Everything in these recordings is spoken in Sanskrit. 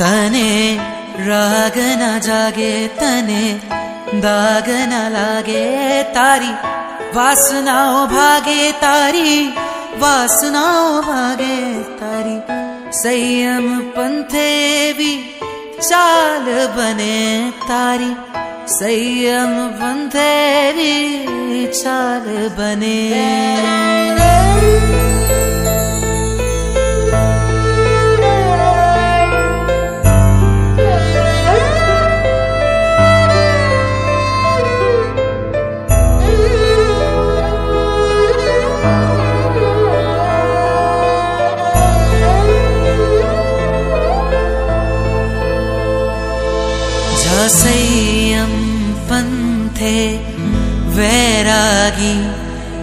तने राग न जागे तने दाग न लागे तारी वासनाओ भागे तारी वासनाओ भागे तारी संयम पंथे भी चाल बने तारी संयम पंथे भी चाल बने पंथे वैरागी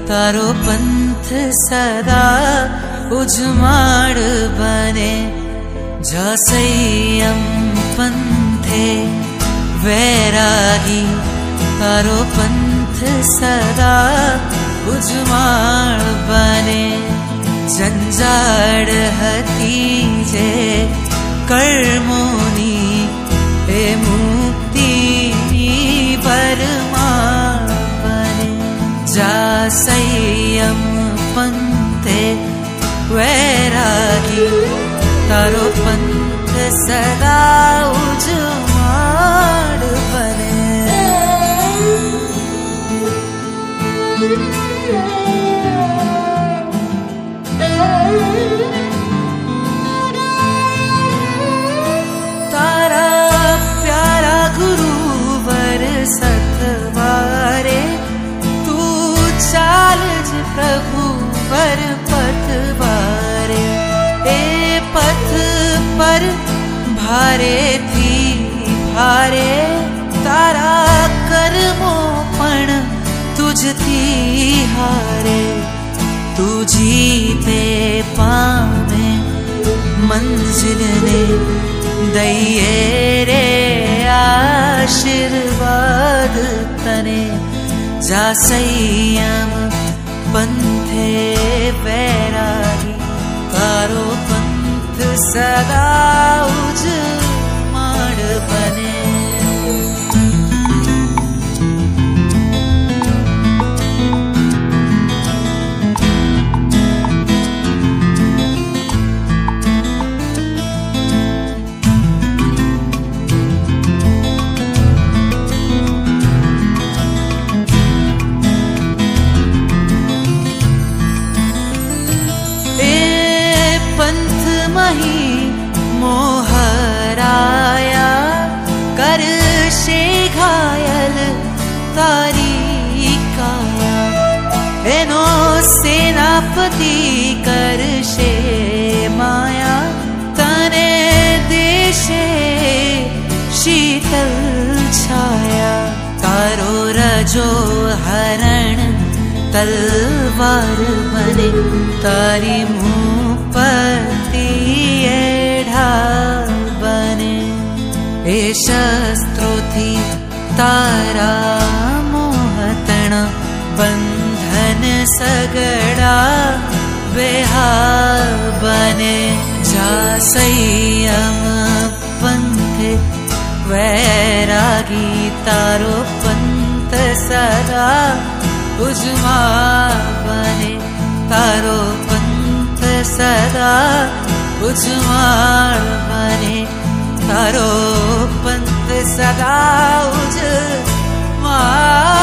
तारो पंथ सदा उजमाड़ बने संयम पंथे वैरागी तारो पंथ सदा उजमाड़ बने जंजाड़ हती जे वैरागी तारो पंथ सदा भारे थी भारे तारा कर्मो पण तुझती हारे। तू जीते पावे, मंजिल ने दइए रे आशीर्वाद तने। जा संयम पंथे वैरागी, तारो पंथ सदा बने तारी काया एनो सेनापति कर शे माया तने देशे शीतल छाया। तारो रजो हरण तलवार बने तारी मुपति एढ़ा बने। ए संयम पंथे वैरागी तारो पंथ सदा उजमा बने तारो पंथ सदा उजमाड़ बने तारो पंथ सदा माड़